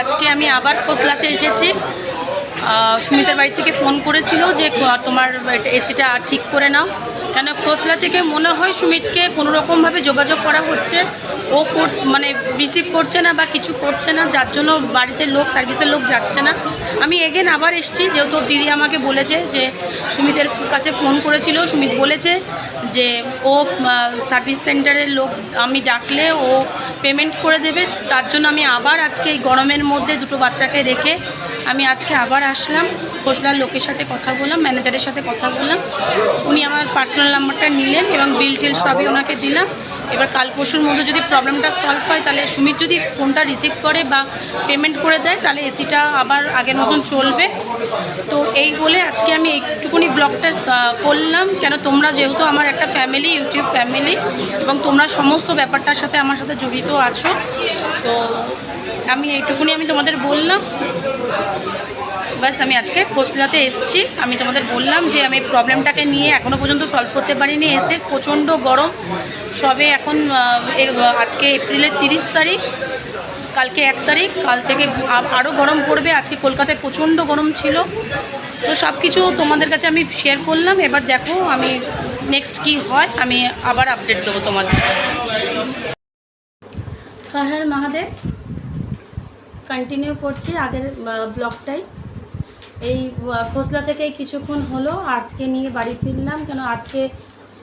আজকে আমি আবার খোসলাতে এসেছি। সুমিতার বাড়ি থেকে ফোন করেছিল যে, তোমার এসিটা ঠিক করে নাও। কেন খোসলা থেকে মনে হয় সুমিতকে কোনো রকমভাবে যোগাযোগ করা হচ্ছে? ও মানে রিসিভ করছে না বা কিছু করছে না, যার জন্য বাড়িতে লোক সার্ভিসের লোক যাচ্ছে না। আমি এগেন আবার এসছি, যেহেতু দিদি আমাকে বলেছে যে সুমিতের কাছে ফোন করেছিল, সুমিত বলেছে যে ও সার্ভিস সেন্টারের লোক, আমি ডাকলে ও পেমেন্ট করে দেবে। তার জন্য আমি আবার আজকে এই গরমের মধ্যে দুটো বাচ্চাকে রেখে আমি আজকে আবার আসলাম। খোসলার লোকের সাথে কথা বললাম ম্যানেজারের সাথে কথা বললাম। উনি আমার পার্সোনাল নাম্বারটা নিলেন এবং বিল টিল সবই ওনাকে দিলাম। এবার কাল পরশুর মধ্যে যদি প্রবলেমটা সলভ হয়, তাহলে সুমিত যদি ফোনটা রিসিভ করে বা পেমেন্ট করে দেয়, তাহলে এসিটা আবার আগের মতন চলবে। তো এই বলে আজকে আমি একটুকুনি ব্লগটা করলাম। কেন তোমরা যেহেতু আমার একটা ফ্যামিলি ইউটিউব ফ্যামিলি এবং তোমরা সমস্ত ব্যাপারটার সাথে আমার সাথে জড়িত আছো, তো আমি এইটুকুনি আমি তোমাদের বললাম। ব্যাস আমি আজকে খোসলাতে এসেছি। আমি তোমাদের বললাম যে আমি প্রবলেমটাকে নিয়ে এখনও পর্যন্ত সলভ করতে পারিনি। এসে প্রচণ্ড গরম। সবে এখন আজকে এপ্রিলের তিরিশ তারিখ। কালকে এক তারিখ। কাল থেকে আরও গরম পড়বে। আজকে কলকাতায় প্রচণ্ড গরম ছিল। তো সব কিছু তোমাদের কাছে আমি শেয়ার করলাম। এবার দেখো আমি নেক্সট কি হয়। আমি আবার আপডেট দেবো তোমাদের। হ্যাঁ মহাদেব। কন্টিনিউ করছি আগের ব্লগটাই এই খোসলা থেকে কিছুক্ষণ হলো, আর্থকে নিয়ে বাড়ি ফিরলাম। কেন আর্থকে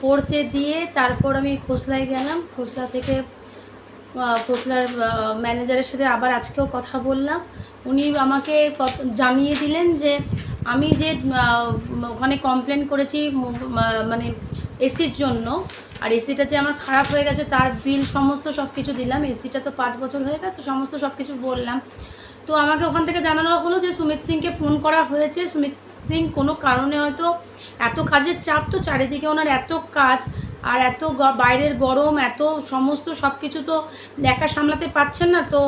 পড়তে দিয়ে তারপর আমি খোসলায় গেলাম। খোসলা থেকে আহ, ম্যানেজারের সাথে আবার আজকেও কথা বললাম। উনি আমাকে জানিয়ে দিলেন যে আমি যে ওখানে কমপ্লেন করেছি মানে এসির জন্য আর এসিটা যে আমার খারাপ হয়ে গেছে তার বিল সমস্ত সব কিছু দিলাম এসিটা তো পাঁচ বছর হয়ে গেছে সমস্ত সব কিছু বললাম। তো আমাকে ওখান থেকে জানানো হলো যে সুমিত সিংকে ফোন করা হয়েছে। সুমিত সিং কোনো কারণে হয়তো এত কাজের চাপ তো চারিদিকে ওনার এত কাজ আর এত বাইরের গরম, এত সমস্ত সব কিছু তো একা সামলাতে পারছেন না, তো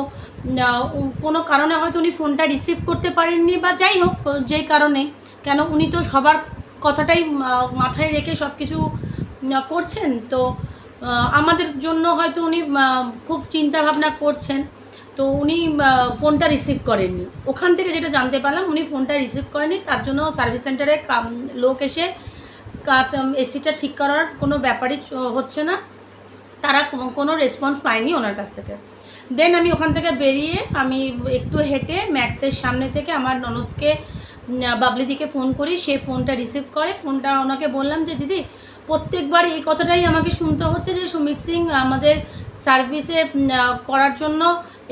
কোনো কারণে হয়তো উনি ফোনটা রিসিভ করতে পারেননি বা যাই হোক, যেই কারণে। কেন উনি তো সবার কথাটাই মাথায় রেখে সব কিছু করছেন, তো আমাদের জন্য হয়তো উনি খুব চিন্তা ভাবনা করছেন। তো উনি ফোনটা রিসিভ করেননি। ওখান থেকে যেটা জানতে পারলাম, উনি ফোনটা রিসিভ করেননি, তার জন্য সার্ভিস সেন্টারে লোক এসে কাজ এসিটা ঠিক করার কোনো ব্যাপারই হচ্ছে না। তারা কোনো- রেসপন্স পায়নি ওনার কাছ থেকে। দেন আমি ওখান থেকে বেরিয়ে আমি একটু হেঁটে ম্যাক্সের সামনে থেকে আমার ননদকে বাবলিদিকে ফোন করি, সে ফোনটা রিসিভ করে। ফোনটা ওনাকে বললাম যে, দিদি, প্রত্যেকবার এই কথাটাই আমাকে শুনতে হচ্ছে যে, সুমিত সিং আমাদের সার্ভিসে করার জন্য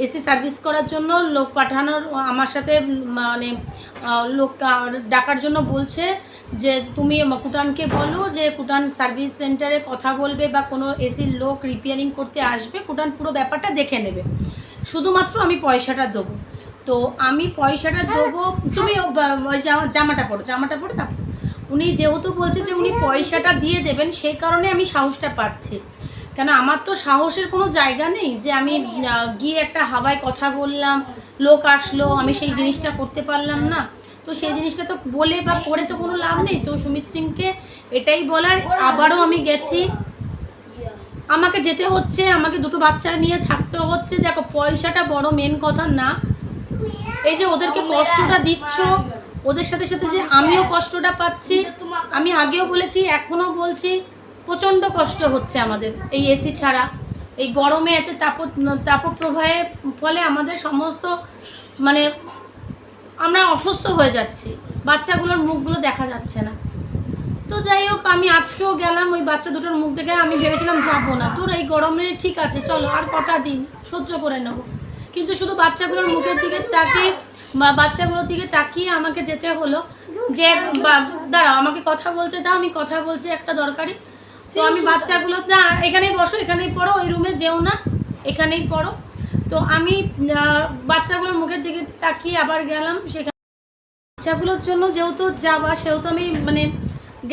এসি সার্ভিস করার জন্য লোক পাঠানোর, আমার সাথে মানে লোক ডাকার জন্য বলছে যে, তুমি কুটানকে বলো যে, কুটান সার্ভিস সেন্টারে কথা বলবে বা কোনো এসির লোক রিপেয়ারিং করতে আসবে। কুটান পুরো ব্যাপারটা দেখে নেবে। শুধুমাত্র আমি পয়সাটা দেবো। তো আমি পয়সাটা দেবো। তুমি জামাটা পরো জামাটা পরো তারপর। উনি যেহেতু বলছে যে উনি পয়সাটা দিয়ে দেবেন, সেই কারণে আমি সাহসটা পাচ্ছি। কেন আমার তো সাহসের কোনো জায়গা নেই যে আমি গিয়ে একটা হাওয়ায় কথা বললাম, লোক আসলো, আমি সেই জিনিসটা করতে পারলাম না। তো সেই জিনিসটা তো বলে বা করে তো কোনো লাভ নেই। তো সুমিত সিংকে এটাই বলার, আবারও আমি গেছি। আমাকে যেতে হচ্ছে, আমাকে দুটো বাচ্চা নিয়ে থাকতে হচ্ছে। দেখো, পয়সাটা বড় মেন কথা না। এই যে ওদেরকে কষ্টটা দিচ্ছ, ওদের সাথে সাথে যে আমিও কষ্টটা পাচ্ছি, আমি আগেও বলেছি, এখনও বলছি, প্রচণ্ড কষ্ট হচ্ছে আমাদের এই এসি ছাড়া। এই গরমে এতে তাপ তাপপ্রবাহের ফলে আমাদের সমস্ত মানে আমরা অসুস্থ হয়ে যাচ্ছি, বাচ্চাগুলোর মুখগুলো দেখা যাচ্ছে না। তো যাই হোক, আমি আজকেও গেলাম ওই বাচ্চা দুটোর মুখ দেখে, আমি ভেবেছিলাম যাব না। তোর এই গরমে ঠিক আছে, চলো, আর কটা দিন সহ্য করে নেব। কিন্তু শুধু বাচ্চাগুলোর মুখের দিকে তাকিয়ে বাচ্চাগুলোর দিকে তাকিয়ে আমাকে যেতে হলো যে দাঁড়াও, আমাকে কথা বলতে দাও, আমি কথা বলছি একটা দরকারি। তো আমি বাচ্চাগুলো, না, এখানেই বসো, এখানেই পড়ো, ওই রুমে যেও না, এখানেই পড়ো। তো আমি বাচ্চাগুলোর মুখের দিকে তাকিয়ে আবার গেলাম, সেখানে বাচ্চাগুলোর জন্য যেহেতু যাওয়া, সেহেতু আমি মানে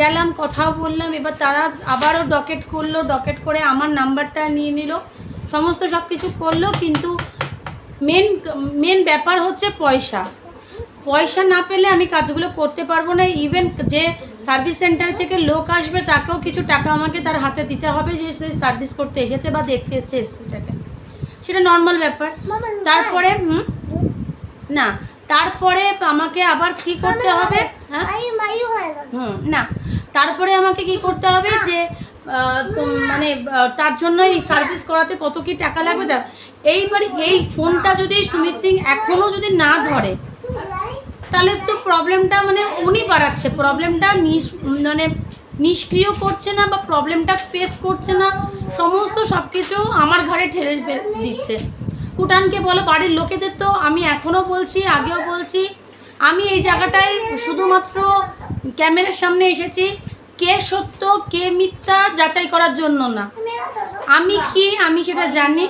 গেলাম, কথাও বললাম, এবার তারা আবারও ডকেট করল, ডকেট করে আমার নাম্বারটা নিয়ে নিল, সমস্ত সব কিছু করল, কিন্তু মেন মেন ব্যাপার হচ্ছে পয়সা। পয়সা না পেলে আমি কাজগুলো করতে পারব না। ইভেন যে সার্ভিস সেন্টার থেকে লোক আসবে তাকেও কিছু টাকা আমাকে তার হাতে দিতে হবে যে সে সার্ভিস করতে এসেছে বা দেখতে এসেছে সেটাকে সেটা নর্মাল ব্যাপার। তারপরে হুম? না তারপরে আমাকে আবার কি করতে হবে? হ্যাঁ? হুম না তারপরে আমাকে কি করতে হবে যে তো মানে তার জন্য এই সার্ভিস করাতে কত কি টাকা লাগবে? তা এইবার এই ফোনটা যদি সুমিত সিং এখনও যদি না ধরে, তাহলে তো প্রবলেমটা মানে উনি বাড়াচ্ছে। প্রবলেমটা নিস মানে নিষ্ক্রিয় করছে না বা প্রবলেমটা ফেস করছে না, সমস্ত সব কিছু আমার ঘাড়ে ঠেলে দিচ্ছে। কুটানকে বলো, বাড়ির লোকেদের তো আমি এখনও বলছি, আগেও বলছি, আমি এই জায়গাটায় শুধুমাত্র ক্যামেরার সামনে এসেছি। কে সত্য কে মিথ্যা যাচাই করার জন্য না। আমি কি আমি সেটা জানি?